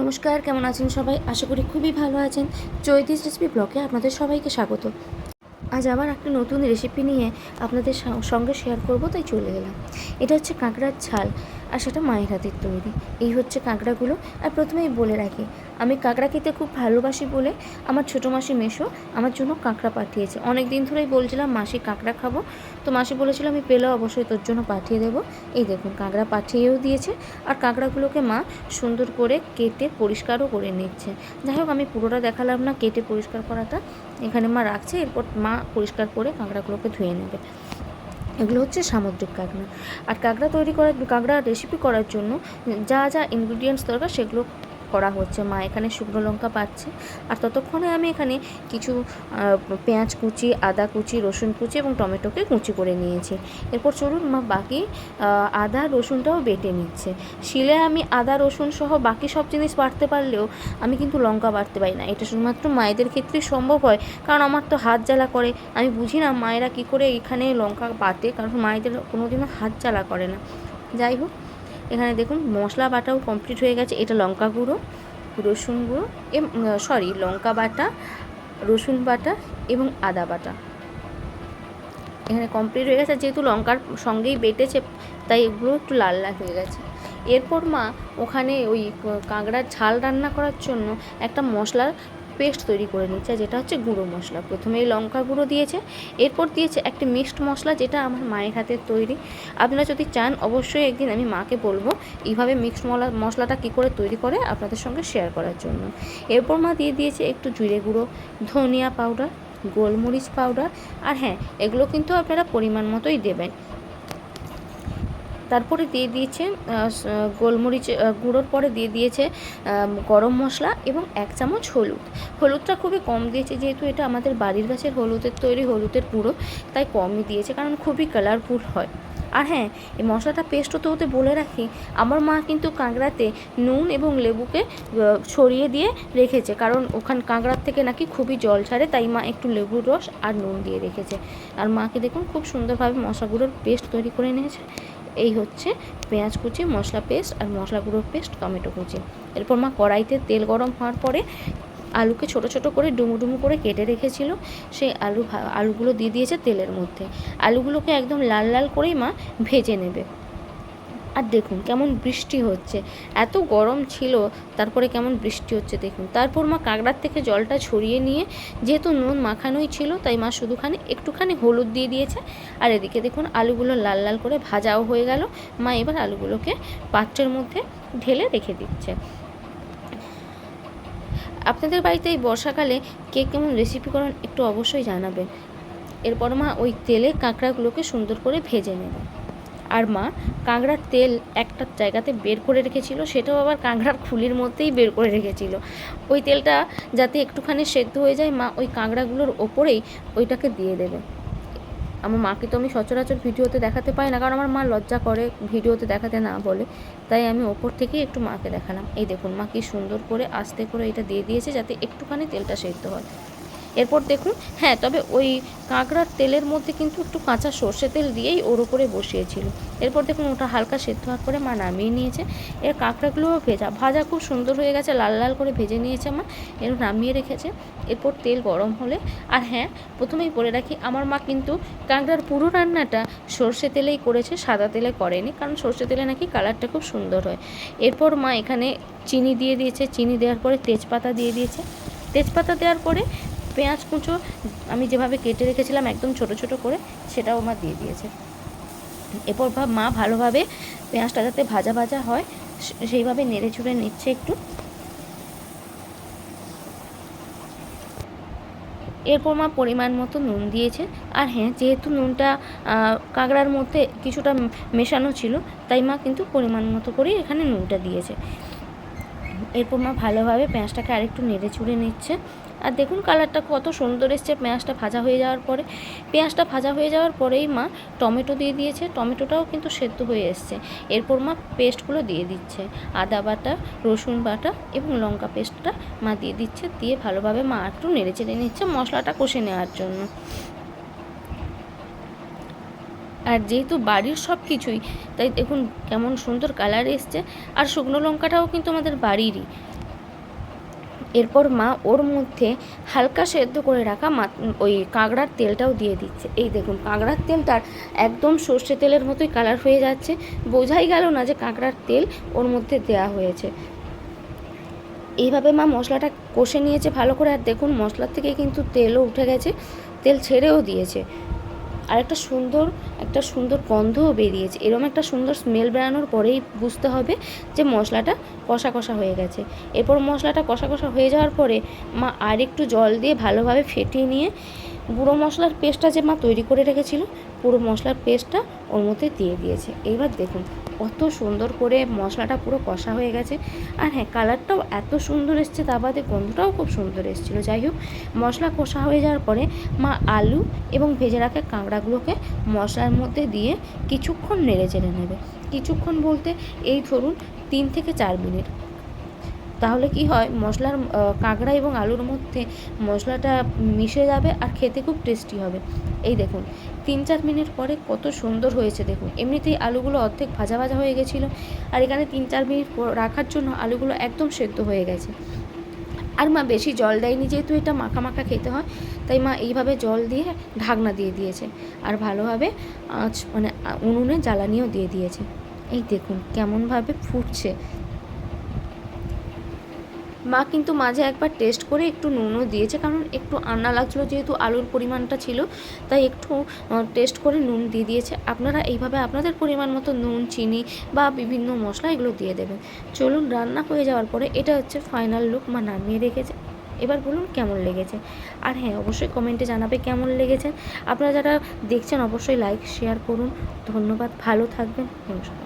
নমস্কার, কেমন আছেন সবাই? আশা করি খুবই ভালো আছেন। চৈতিস রেসিপি ব্লকে আপনাদের সবাইকে স্বাগত। আজ আবার একটা নতুন রেসিপি নিয়ে আপনাদের সঙ্গে শেয়ার করব, তাই চলে গেলাম এটা হচ্ছে কাঁকড়ার ঝাল আর সেটা মায়ের হাতের তৈরি। এই হচ্ছে কাঁকড়াগুলো। আর প্রথমেই বলে রাখি, আমি কাঁকড়া খেতে খুব ভালোবাসি বলে আমার ছোটো মাসি মেশো আমার জন্য কাঁকড়া পাঠিয়েছে। অনেক দিন ধরেই বলছিলাম, মাসি, কাঁকড়া খাব। তো মাসি বলেছিল, আমি পেলেও অবশ্যই তোর জন্য পাঠিয়ে দেবো। এই দেখুন, কাঁকড়া পাঠিয়েও দিয়েছে। আর কাঁকড়াগুলোকে মা সুন্দর করে কেটে পরিষ্কারও করে নিচ্ছে। যাই হোক, আমি পুরোটা দেখালাম না, কেটে পরিষ্কার করাটা। এখানে মা রাখছে, এরপর মা পরিষ্কার করে কাঁকড়াগুলোকে ধুয়ে নেবে। এগুলো হচ্ছে সামুদ্রিক কাঁকড়া। আর কাঁকড়া তৈরি করার কাঁকড়া রেসিপি করার জন্য যা যা ইনগ্রিডিয়েন্টস দরকার সেগুলো করা হচ্ছে, মা এখানে শুকনো লঙ্কা পাচ্ছে। আর ততক্ষণে আমি এখানে কিছু পেঁয়াজ কুচি, আদা কুচি, রসুন কুচি এবং টমেটোকে কুচি করে নিয়েছি। এরপর চলুন মা বাকি আদা, রসুনটাও বেটে নিচ্ছে। শিলে আমি আদা, রসুন সহ বাকি সব জিনিস বাটতে পারলেও আমি কিন্তু লঙ্কা বাটতে পারি না। এটা শুধুমাত্র মায়েদের ক্ষেত্রেই সম্ভব হয়, কারণ আমার তো হাত জ্বালা করে। আমি বুঝি না মায়েরা কী করে এখানে লঙ্কা বাটে, কারণ মায়েদের কোনোদিনও হাত জ্বালা করে না। যাই হোক এখানে দেখুন মশলা বাটাও কমপ্লিট হয়ে গেছে। এটা লঙ্কা গুঁড়ো, রসুন গুঁড়ো সরি লঙ্কা বাটা, রসুন বাটা এবং আদা বাটা। এখানে কমপ্লিট হয়ে গেছে। যেহেতু লঙ্কার সঙ্গেই বেটেছে, তাই এগুলো একটু লাল লাল হয়ে গেছে। এরপর মা ওখানে ওই কাঁকড়ার ঝাল রান্না করার জন্য একটা মশলার পেস্ট তৈরি করে নিচ্ছে, যেটা হচ্ছে গুঁড়ো মশলা। প্রথমে এই লঙ্কা গুঁড়ো দিয়েছে, এরপর দিয়েছে একটি মিক্সড মশলা, যেটা আমার মায়ের হাতের তৈরি। আপনারা যদি চান, অবশ্যই একদিন আমি মাকে বলব, এইভাবে মিক্সড মশলা মশলাটা কী করে তৈরি করে আপনাদের সঙ্গে শেয়ার করার জন্য। এরপর মা দিয়ে দিয়েছে একটু জিরে গুঁড়ো, ধনিয়া পাউডার, গোলমরিচ পাউডার, আর হ্যাঁ এগুলো কিন্তু আপনারা পরিমাণ মতোই দেবেন। তারপরে দিয়ে দিয়েছে গোলমরিচ গুঁড়োর পরে দিয়ে দিয়েছে গরম মশলা এবং এক চামচ হলুদ। হলুদটা খুবই কম দিয়েছে যেহেতু এটা আমাদের বাড়ির গাছের হলুদের তৈরি হলুদের গুঁড়ো, তাই কমই দিয়েছে কারণ খুবই কালারফুল হয়। আর হ্যাঁ এই মশলাটা পেস্ট হতে হতে বলে রাখি, আমার মা কিন্তু কাঁকড়াতে নুন এবং লেবুকে ছড়িয়ে দিয়ে রেখেছে কারণ ওখান কাঁকড়ার থেকে নাকি খুবই জল ছাড়ে, তাই মা একটু লেবুর রস আর নুন দিয়ে রেখেছে। আর মাকে দেখুন খুব সুন্দরভাবে মশলাগুলোর পেস্ট তৈরি করে নিয়েছে। এই হচ্ছে পেঁয়াজ কুচি, মশলা পেস্ট আর মশলা গুঁড়োর পেস্ট, টমেটো কুচি। এরপর মা কড়াইতে তেল গরম হওয়ার পরে আলুকে ছোট ছোট করে ডুমু ডুমু করে কেটে রেখেছিল। সেই আলু আলুগুলো দিয়ে দিয়েছে তেলের মধ্যে। আলুগুলোকে একদম লাল লাল করেই মা ভেজে নেবে। আর দেখুন কেমন বৃষ্টি হচ্ছে। এত গরম ছিল, তারপরে কেমন বৃষ্টি হচ্ছে দেখুন। তারপর মা কাঁকড়ার থেকে জলটা ছড়িয়ে নিয়ে, যেহেতু নুন মাখানোই ছিল, তাই মা শুধুখানি একটুখানি হলুদ দিয়ে দিয়েছে। আর এদিকে দেখুন আলুগুলো লাল লাল করে ভাজাও হয়ে গেল। মা এবার আলুগুলোকে পাত্রের মধ্যে ঢেলে রেখে দিচ্ছে। আপনাদের বাড়িতে এই বর্ষাকালে কে কেমন রেসিপি করেন একটু অবশ্যই জানাবেন। এরপর মা ওই তেলে কাঁকড়াগুলোকে সুন্দর করে ভেজে নেবে আর মা কাঁকড়ার তেল একটা জায়গাতে বের করে রেখেছিল, সেটাও আবার কাঁকড়ার খুলির মধ্যেই বের করে রেখেছিল। ওই তেলটা যাতে একটুখানি সেদ্ধ হয়ে যায়, মা ওই কাঁকড়াগুলোর ওপরেই ওইটাকে দিয়ে দেবে। আমার মাকে তো আমি সচরাচর ভিডিওতে দেখাতে পাই না, কারণ আমার মা লজ্জা করে ভিডিওতে দেখাতে না বলে। তাই আমি ওপর থেকেই একটু মাকে দেখালাম। এই দেখুন মা কি সুন্দর করে আস্তে করে এটা দিয়ে দিয়েছে, যাতে একটুখানি তেলটা সেদ্ধ হয়। এরপর দেখুন হ্যাঁ তবে ওই কাঁকড়ার তেলের মধ্যে কিন্তু একটু কাঁচা সর্ষে তেল দিয়েই ওর ওপরে বসিয়েছিল। এরপর দেখুন, ওটা হালকা সেদ্ধ হওয়ার পরে মা নামিয়ে নিয়েছে। এর কাঁকড়াগুলোও ভেজা, ভাজা খুব সুন্দর হয়ে গেছে, লাল লাল করে ভেজে নিয়েছে মা, এর নামিয়ে রেখেছে। এরপর তেল গরম হলে, আর হ্যাঁ প্রথমেই বলে রাখি, আমার মা কিন্তু কাঁকড়ার পুরো রান্নাটা সর্ষে তেলেই করেছে, সাদা তেলে করেনি, কারণ সর্ষে তেলে নাকি কালারটা খুব সুন্দর হয়। এরপর মা এখানে চিনি দিয়ে দিয়েছে, চিনি দেওয়ার পরে তেজপাতা দিয়ে দিয়েছে। তেজপাতা দেওয়ার পরে পেঁয়াজ কুঁচো আমি যেভাবে কেটে রেখেছিলাম একদম ছোট ছোট করে, সেটাও মা দিয়ে দিয়েছে। এরপর মা ভালোভাবে পেঁয়াজটা যাতে ভাজা ভাজা হয় সেইভাবে নেড়ে চুড়ে নিচ্ছে একটু। এরপর মা পরিমাণ মতো নুন দিয়েছে। আর হ্যাঁ যেহেতু নুনটা কাঁকড়ার মধ্যে কিছুটা মেশানো ছিল, তাই মা কিন্তু পরিমাণ মতো করেই এখানে নুনটা দিয়েছে। এরপর মা ভালোভাবে পেঁয়াজটাকে আরেকটু নেড়ে চুড়ে নিচ্ছে। আর দেখুন কালারটা কত সুন্দর এসছে। পেঁয়াজটা ভাজা হয়ে যাওয়ার পরে, পেঁয়াজটা ভাজা হয়ে যাওয়ার পরেই মা টমেটো দিয়ে দিয়েছে। টমেটোটাও কিন্তু সেদ্ধ হয়ে এসছে। এরপর মা পেস্টগুলো দিয়ে দিচ্ছে। আদা বাটা, রসুন বাটা এবং লঙ্কা পেস্টটা মা দিয়ে দিচ্ছে। দিয়ে ভালোভাবে মা একটু নেড়ে চেড়ে নিচ্ছে মশলাটা কষে নেওয়ার জন্য। আর যেহেতু বাড়ির সব কিছুই, তাই দেখুন কেমন সুন্দর কালার এসছে। আর শুকনো লঙ্কাটাও কিন্তু আমাদের বাড়িরই। এরপর মা ওর মধ্যে হালকা সেদ্ধ করে রাখা ওই কাঁকড়ার তেলটাও দিয়ে দিচ্ছে। এই দেখুন, কাঁকড়ার তেলটার একদম সর্ষে তেলের মতোই কালার হয়ে যাচ্ছে। বোঝাই গেল না যে কাঁকড়ার তেল ওর মধ্যে দেওয়া হয়েছে। এইভাবে মা মশলাটা কষে নিয়েছে ভালো করে। আর দেখুন, মশলার থেকে কিন্তু তেলও উঠে গেছে, তেল ছেড়েও দিয়েছে। আর একটা সুন্দর একটা সুন্দর গন্ধও বেরিয়েছে। এরকম একটা সুন্দর স্মেল বেরানোর পরেই বুঝতে হবে যে মশলাটা কষা কষা হয়ে গেছে। এরপর মশলাটা কষা কষা হয়ে যাওয়ার পরে মা আর একটু জল দিয়ে ভালোভাবে ফেটিয়ে নিয়ে গুঁড়ো মশলার পেস্টটা যে মা তৈরি করে রেখেছিল, পুরো মশলার পেস্টটা ওর মধ্যে দিয়ে দিয়েছে। এইবার দেখুন, কত সুন্দর করে মশলাটা পুরো কষা হয়ে গেছে। আর হ্যাঁ কালারটাও এত সুন্দর এসছে, তা বাদে গন্ধটাও খুব সুন্দর এসেছিল। যাই হোক, মশলা কষা হয়ে যাওয়ার পরে মা আলু এবং ভেজে রাখা কাঁকড়াগুলোকে মশলার মধ্যে দিয়ে কিছুক্ষণ নেড়ে চেড়ে নেবে। কিছুক্ষণ বলতে এই ধরুন তিন থেকে চার মিনিট। তাহলে কি হয়? মশলার কাঁকড়া এবং আলুর মধ্যে মশলাটা মিশে যাবে আর খেতে খুব টেস্টি হবে। এই দেখুন, তিন চার মিনিট পরে কত সুন্দর হয়েছে দেখুন। এমনিতেই আলুগুলো অর্ধেক ভাজা ভাজা হয়ে গেছিল আর এখানে তিন চার মিনিট রাখার জন্য আলুগুলো একদম সেদ্ধ হয়ে গেছে। আর মা বেশি জল দেয়নি যেহেতু এটা মাখা মাখা খেতে হয়, তাই মা এইভাবে জল দিয়ে ঢাকনা দিয়ে দিয়েছে আর ভালোভাবে আঁচ মানে উনুনে জ্বালানিও দিয়ে দিয়েছে। এই দেখুন কেমনভাবে ফুটছে। মা কিন্তু মাঝে একবার টেস্ট করে একটু নুনও দিয়েছে, কারণ একটু আন্না লাগছিল যেহেতু আলুর পরিমাণটা ছিল, তাই একটু টেস্ট করে নুন দিয়ে দিয়েছে। আপনারা এইভাবে আপনাদের পরিমাণ মতো নুন, চিনি বা বিভিন্ন মশলা এগুলো দিয়ে দেবেন। চলুন, রান্না হয়ে যাওয়ার পরে এটা হচ্ছে ফাইনাল লুক মা নামিয়ে রেখেছে। এবার বলুন কেমন লেগেছে? আর হ্যাঁ অবশ্যই কমেন্টে জানাবে কেমন লেগেছে। আপনারা যারা দেখছেন, অবশ্যই লাইক শেয়ার করুন। ধন্যবাদ, ভালো থাকবেন, নমস্কার।